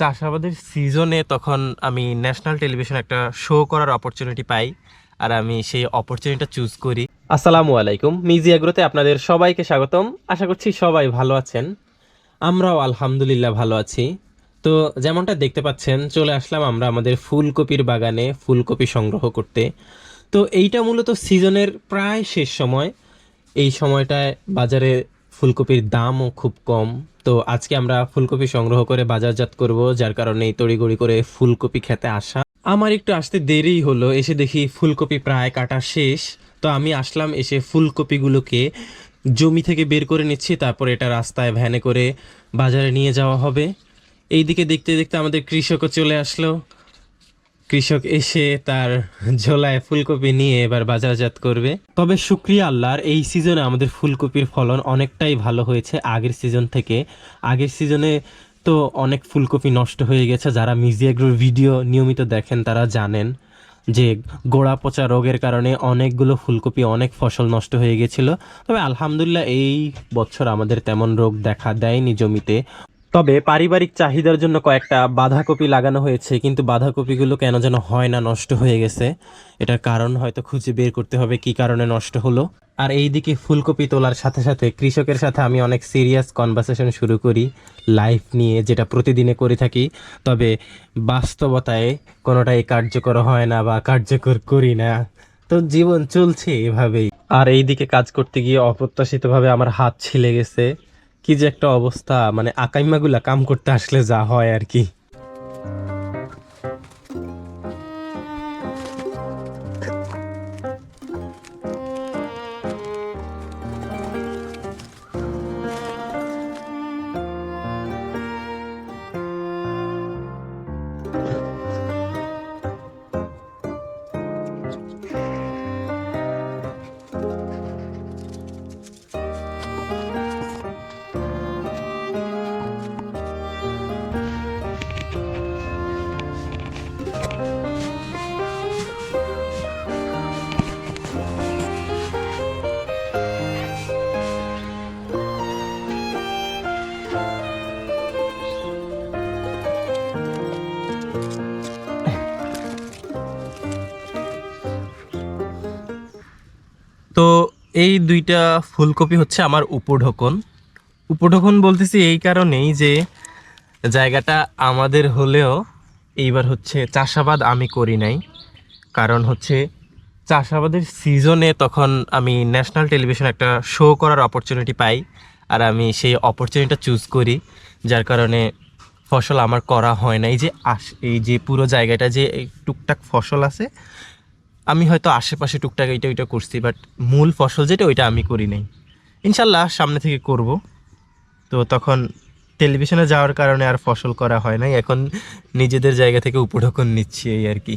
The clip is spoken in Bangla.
চাষাবাদের সিজনে তখন আমি ন্যাশনাল টেলিভিশন একটা শো করার অপরচুনিটি পাই, আর আমি সেই অপরচুনিটিটা চুজ করি। আসসালামু আলাইকুম, মিজি এগ্রোতে আপনাদের সবাইকে স্বাগতম। আশা করছি সবাই ভালো আছেন। আমরাও আলহামদুলিল্লাহ ভালো আছি। তো যেমনটা দেখতে পাচ্ছেন, চলে আসলাম আমরা আমাদের ফুলকপির বাগানে ফুলকপি সংগ্রহ করতে। তো এইটা মূলত সিজনের প্রায় শেষ সময়। এই সময়টায় বাজারে ফুলকপির দামও খুব কম। তো আজকে আমরা ফুলকপি সংগ্রহ করে বাজারজাত করব, যার কারণে তড়িগড়ি করে ফুলকপি খেতে আসা। আমার একটু আসতে দেরি হলো, এসে দেখি ফুলকপি প্রায় কাটা শেষ। তো আমি আসলাম, এসে ফুলকপিগুলোকে জমি থেকে বের করে নিচ্ছি, তারপর এটা রাস্তায় ভ্যানে করে বাজারে নিয়ে যাওয়া হবে। এইদিকে দেখতে দেখতে আমাদের কৃষকও চলে আসলো। কৃষক এসে তার ঝোলায় ফুলকপি নিয়ে এবার বাজারজাত করবে। তবে শুক্রিয়া আল্লাহর, এই সিজনে আমাদের ফুলকপির ফলন অনেকটাই ভালো হয়েছে আগের সিজন থেকে। আগের সিজনে তো অনেক ফুলকপি নষ্ট হয়ে গেছে, যারা মিউজিয়াগ্রোর ভিডিও নিয়মিত দেখেন তারা জানেন যে গোড়া পচা রোগের কারণে অনেকগুলো ফুলকপি, অনেক ফসল নষ্ট হয়ে গেছিল। তবে আলহামদুলিল্লাহ এই বছর আমাদের তেমন রোগ দেখা দেয়নি জমিতে। তবে পারিবারিক চাহিদার জন্য কয়েকটা বাঁধাকপি লাগানো হয়েছে, কিন্তু বাঁধাকপিগুলো কেন যেন হয় না, নষ্ট হয়ে গেছে। এটার কারণ হয়তো খুঁজে বের করতে হবে, কি কারণে নষ্ট হলো। আর এইদিকে ফুলকপি তোলার সাথে সাথে কৃষকের সাথে আমি অনেক সিরিয়াস কনভারসেশন শুরু করি লাইফ নিয়ে যেটা প্রতিদিনে করে থাকি। তবে বাস্তবতায় কোনোটাই কার্যকর হয় না বা কার্যকর করি না। তো জীবন চলছে এভাবেই। আর এইদিকে কাজ করতে গিয়ে অপ্রত্যাশিতভাবে আমার হাত ছিলে গেছে। কি যে একটা অবস্থা মানে আকাইমাগুলা কাম করতে আসলে যা হয় আর কি। এই দুইটা ফুলকপি হচ্ছে আমার উপঢকন। উপঢকন বলতেছি এই কারণেই যে জায়গাটা আমাদের হলেও এইবার হচ্ছে চাষাবাদ আমি করি নাই। কারণ হচ্ছে চাষাবাদের সিজনে তখন আমি ন্যাশনাল টেলিভিশন একটা শো করার অপরচুনিটি পাই আর আমি সেই অপরচুনিটিটা চুজ করি, যার কারণে ফসল আমার করা হয় না এই যে আস এই যে পুরো জায়গাটা যে টুকটাক ফসল আছে আমি হয়তো আশেপাশে টুকটাক এইটা ওইটা করছি বাট মূল ফসল যেটা ওইটা আমি করি নাই। ইনশাল্লাহ সামনে থেকে করব। তো তখন টেলিভিশনে যাওয়ার কারণে আর ফসল করা হয় নাই, এখন নিজেদের জায়গা থেকে উপঢকন নিচ্ছি এই আর কি।